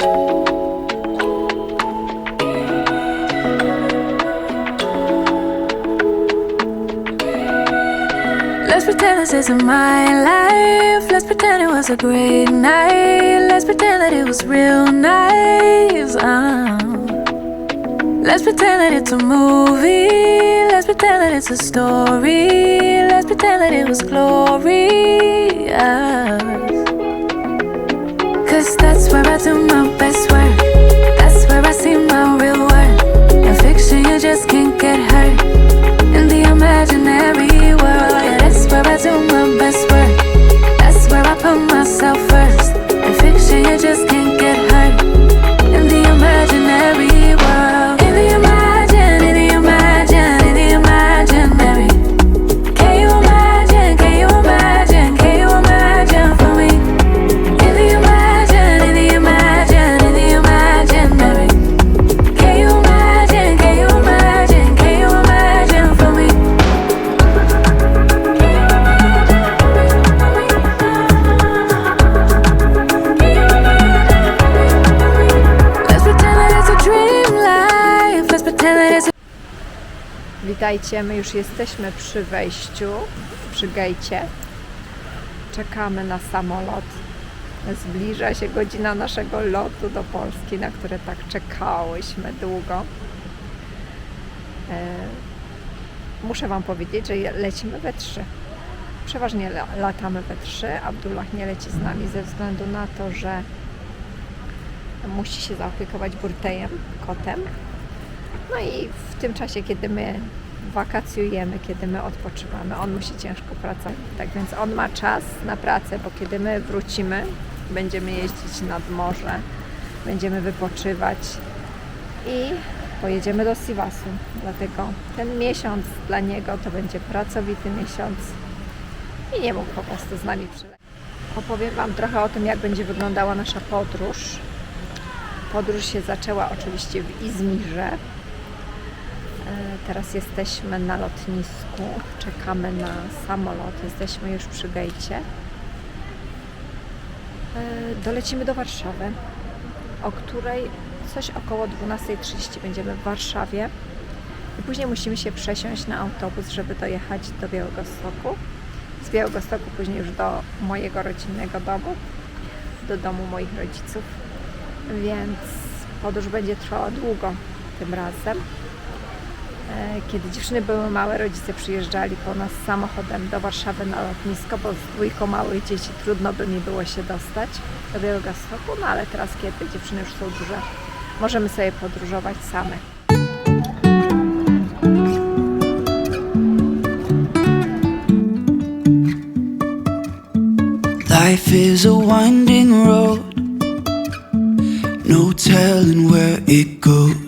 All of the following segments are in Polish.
Let's pretend this isn't my life. Let's pretend it was a great night. Let's pretend that it was real nice. Uh. Let's pretend that it's a movie. Let's pretend that it's a story. Let's pretend that it was glorious. Cause where I do my best Witajcie, my już jesteśmy przy wejściu, przy gejcie. Czekamy na samolot. Zbliża się godzina naszego lotu do Polski, na które tak czekałyśmy długo. E, Muszę Wam powiedzieć, że lecimy we trzy. Przeważnie la- latamy we trzy. Abdullah nie leci z nami ze względu na to, że musi się zaopiekować burtejem, kotem. No i w tym czasie, kiedy my wakacjujemy, kiedy my odpoczywamy, on musi ciężko pracować. Tak więc on ma czas na pracę, bo kiedy my wrócimy, będziemy jeździć nad morze, będziemy wypoczywać i pojedziemy do Siwasu. Dlatego ten miesiąc dla niego to będzie pracowity miesiąc i nie mógł po prostu z nami. Opowiem Wam trochę o tym, jak będzie wyglądała nasza podróż. Podróż się zaczęła oczywiście w Izmirze. E, Teraz jesteśmy na lotnisku, czekamy na samolot, jesteśmy już przy gejcie. E, Dolecimy do Warszawy, o której coś około 12.30 będziemy w Warszawie. I później musimy się przesiąść na autobus, żeby dojechać do Białegostoku. Z Białegostoku później już do mojego rodzinnego domu, do domu moich rodziców więc podróż będzie trwała długo tym razem. E, Kiedy dziewczyny były małe, rodzice przyjeżdżali po nas samochodem do Warszawy na lotnisko, bo z dwójką małych dzieci trudno by mi było się dostać do Białegostoku, no ale teraz, kiedy dziewczyny już są duże, możemy sobie podróżować same. Life is a winding road, no telling where it goes.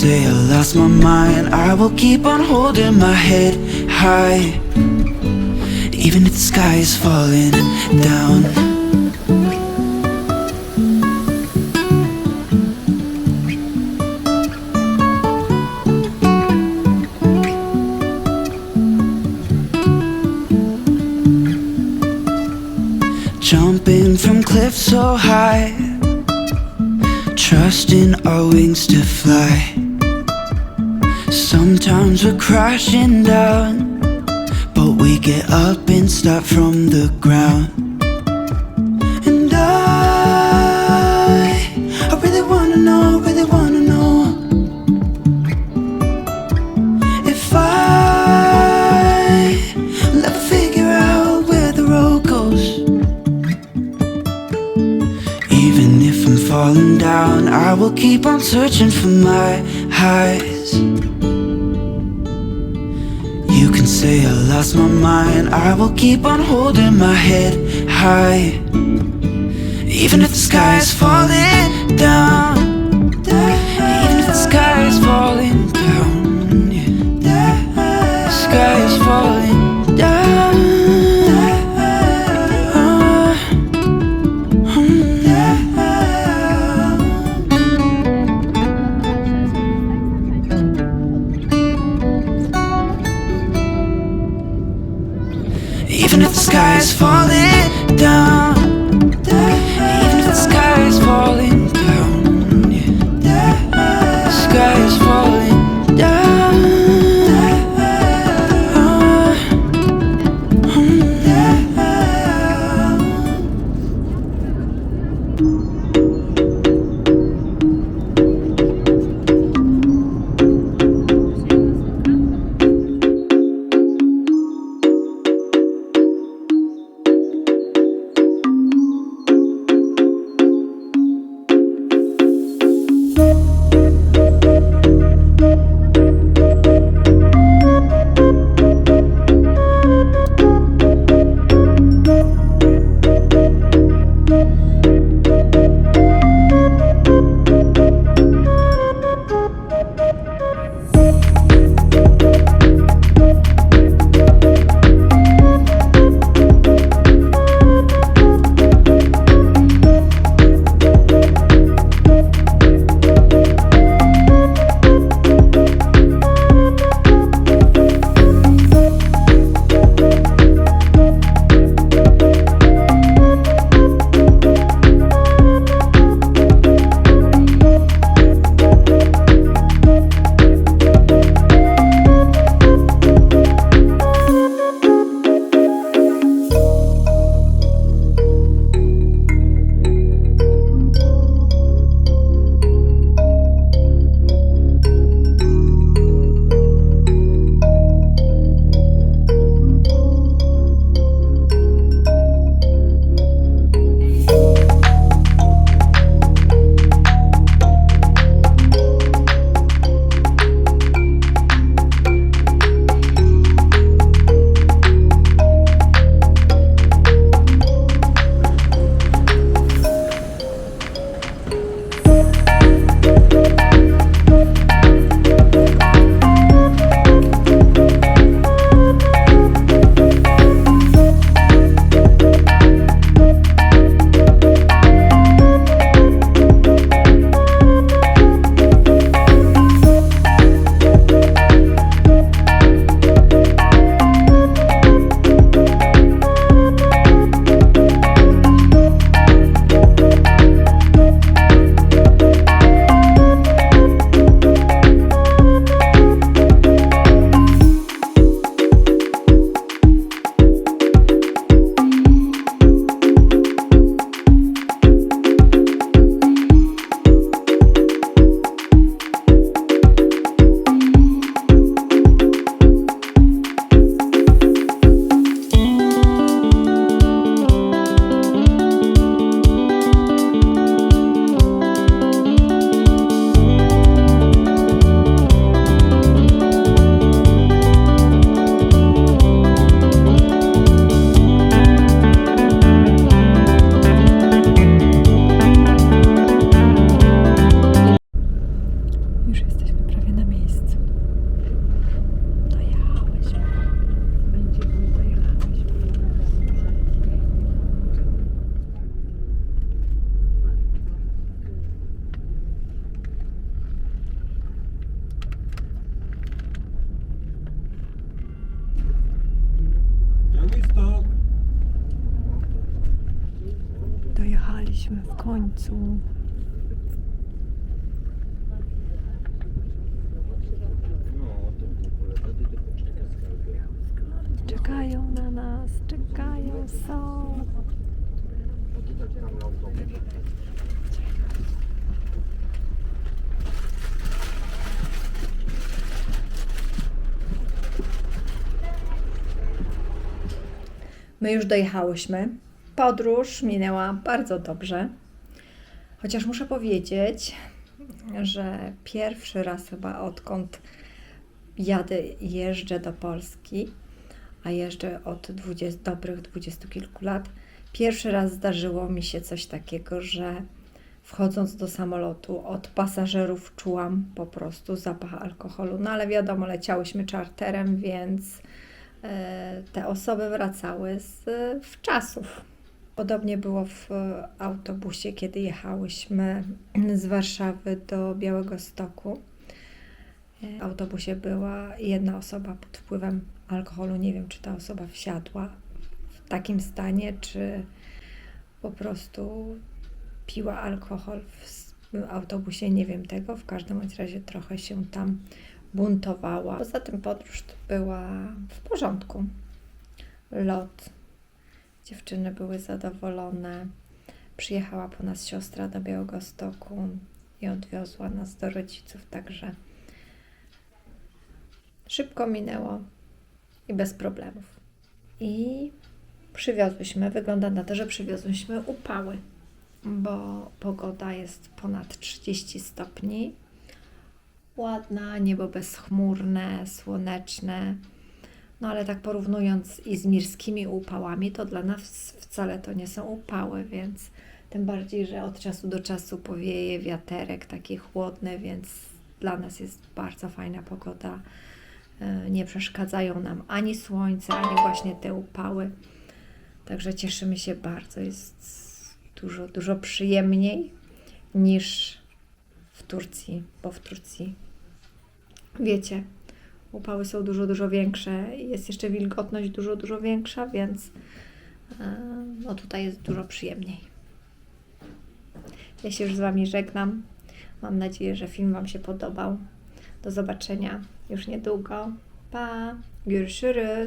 Say I lost my mind, I will keep on holding my head high. Even if the sky is falling down. Jumping from cliffs so high, trusting our wings to fly. Sometimes we're crashing down, but we get up and start from the ground. And I, I really wanna know, really wanna know if I will ever figure out where the road goes. Even if I'm falling down, I will keep on searching for my highs. You can say I lost my mind. I will keep on holding my head high. Even if the sky is falling down. Even if the sky is falling down. Yeah. The sky is falling końcu. Czekają na nas, czekają, są. My już dojechałyśmy. Podróż minęła bardzo dobrze. Chociaż muszę powiedzieć, że pierwszy raz chyba odkąd jadę, jeżdżę do Polski, a jeżdżę od 20, dobrych dwudziestu kilku lat. Pierwszy raz zdarzyło mi się coś takiego, że wchodząc do samolotu od pasażerów czułam po prostu zapach alkoholu. No ale wiadomo, leciałyśmy czarterem, więc e, te osoby wracały z e, wczasów. Podobnie było w e, autobusie, kiedy jechałyśmy z Warszawy do Białego Stoku. E, W autobusie była jedna osoba pod wpływem alkoholu. Nie wiem, czy ta osoba wsiadła w takim stanie, czy po prostu piła alkohol w autobusie. Nie wiem tego. W każdym razie trochę się tam buntowała. Poza tym podróż była w porządku. Lot. Dziewczyny były zadowolone. Przyjechała po nas siostra do Białegostoku i odwiozła nas do rodziców, także szybko minęło i bez problemów. I przywiozłyśmy, wygląda na to, że przywiozłyśmy upały, bo pogoda jest ponad 30 stopni. Ładna, niebo bezchmurne, słoneczne. No ale tak porównując i z mirskimi upałami, to dla nas wcale to nie są upały, więc tym bardziej, że od czasu do czasu powieje wiaterek taki chłodny, więc dla nas jest bardzo fajna pogoda. E, Nie przeszkadzają nam ani słońce, ani właśnie te upały. Także cieszymy się bardzo. Jest dużo, dużo przyjemniej niż w Turcji, bo w Turcji wiecie, upały są dużo, dużo większe. Jest jeszcze wilgotność dużo, dużo większa, więc e, no tutaj jest dużo przyjemniej. Ja się już z Wami żegnam. Mam nadzieję, że film Wam się podobał. Do zobaczenia już niedługo. Pa! Görüşürüz.